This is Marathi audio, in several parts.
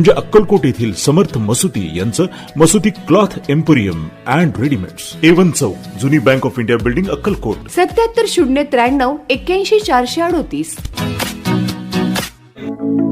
म्हणजे अक्कलकोट येथील समर्थ मसुती यांचं Masuti cloth emporium and readymades. A1 चौक जुनी bank of India building Akkalkot. सत्याहत्तर शून्य त्र्याण्णव एक्क्याऐंशी चारशे अडोतीस.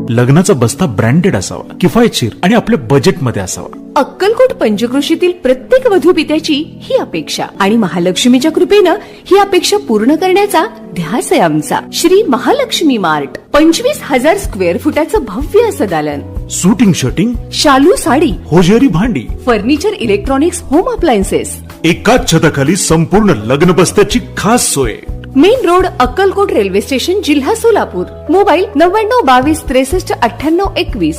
लग्नाचा बस्ता ब्रँडेड असावा किफायतशीर आणि आपल्या बजेटमध्ये असावा. अक्कलकोट पंचक्रोशीतील प्रत्येक वधूपित्याची ही अपेक्षा आणि महालक्ष्मीच्या कृपेनं ही अपेक्षा पूर्ण करण्याचा ध्यास आहे आमचा. श्री महालक्ष्मी मार्ट पंचवीस हजार स्क्वेअर फुटाचं भव्य असं दालन. सुटिंग शर्टिंग शालू साडी होजेरी भांडी फर्निचर इलेक्ट्रॉनिक्स होम अप्लायन्सेस एकाच छताखाली संपूर्ण लग्न बस्त्याची खास सोय. Main road Akkalkot railway station जिल्हा सोलापूर. मोबाईल नव्याण्णव बावीस त्रेसष्ट अठ्ठ्याण्णव एकवीस.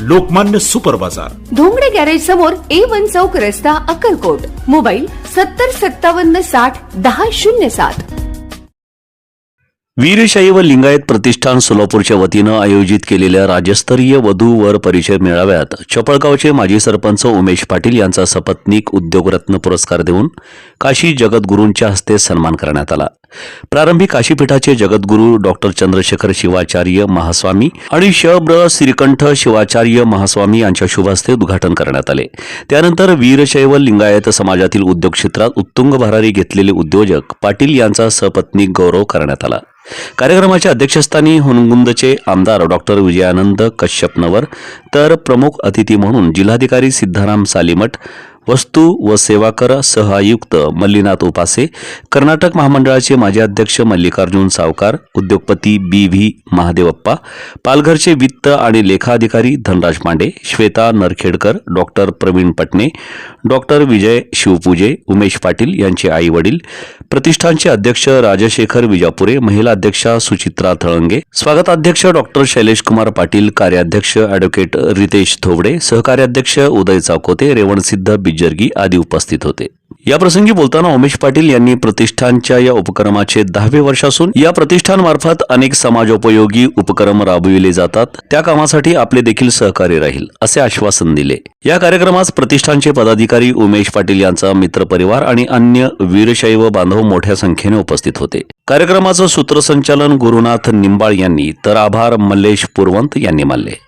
लोकमान्य सुपर बाजार. धोंगडे गॅरेज समोर ए वन चौक रस्ता अक्कलकोट. मोबाईल सत्तर सत्तावन्न साठ दहा शून्य सात. वीरशैव लिंगायत प्रतिष्ठान सोलापूरच्या वतीनं आयोजित केलेल्या राज्यस्तरीय वधू वर परिचय मेळाव्यात चपळगावचे माजी सरपंच उमेश पाटील यांचा सपत्नीक उद्योगरत्न पुरस्कार देऊन काशी जगद्गुरूंच्या हस्ते सन्मान करण्यात आला. प्रारंभी काशीपीठाचे जगद्गुरू डॉक्टर चंद्रशेखर शिवाचार्य महास्वामी आणि शब्र श्रीकंठ शिवाचार्य महास्वामी यांच्या शुभहस्ते उद्घाटन करण्यात आले. त्यानंतर वीरशैव लिंगायत समाजातील उद्योग क्षेत्रात उत्तुंग भरारी घेतलेले उद्योजक पाटील यांचा सपत्नी गौरव करण्यात आला. कार्यक्रमाच्या अध्यक्षस्थानी हुनगुंदचे आमदार डॉक्टर विजयानंद कश्यपनवर तर प्रमुख अतिथी म्हणून जिल्हाधिकारी सिद्धाराम सालीमठ वस्तू व सेवा कर सहआयुक्त मल्लीनाथ उपासे कर्नाटक महामंडळाचे माजी अध्यक्ष मल्लिकार्जुन सावकार उद्योगपती बी व्ही महादेवप्पा पालघरचे वित्त आणि लेखाधिकारी धनराज पांडे श्वेता नरखेडकर डॉक्टर प्रवीण पटणे डॉक्टर विजय शिवपूजे उमेश पाटील यांचे आई वडील प्रतिष्ठानचे अध्यक्ष राजशेखर विजापुरे महिला अध्यक्षा सुचित्रा थळंगे स्वागताध्यक्ष डॉक्टर शैलेश कुमार पाटील कार्याध्यक्ष अॅडव्होकेट रितेश थोबडे सहकार्याध्यक्ष उदय चाकोते रेवणसिद्ध बिज जर्गी आदी उपस्थित होते. या प्रसंगी बोलताना उमेश पाटील यांनी प्रतिष्ठानच्या या उपक्रमाचे दहावे वर्ष असून या प्रतिष्ठानमार्फत अनेक समाजोपयोगी उपक्रम राबविले जातात. त्या कामासाठी आपले देखील सहकार्य राहील असे आश्वासन दिले. या कार्यक्रमास प्रतिष्ठानचे पदाधिकारी उमेश पाटील यांचा मित्रपरिवार आणि अन्य वीरशैव बांधव मोठ्या संख्येने उपस्थित होते. कार्यक्रमाचं सूत्रसंचालन गुरुनाथ निंबाळ यांनी तर आभार मल्लेश पुरवंत यांनी मानले.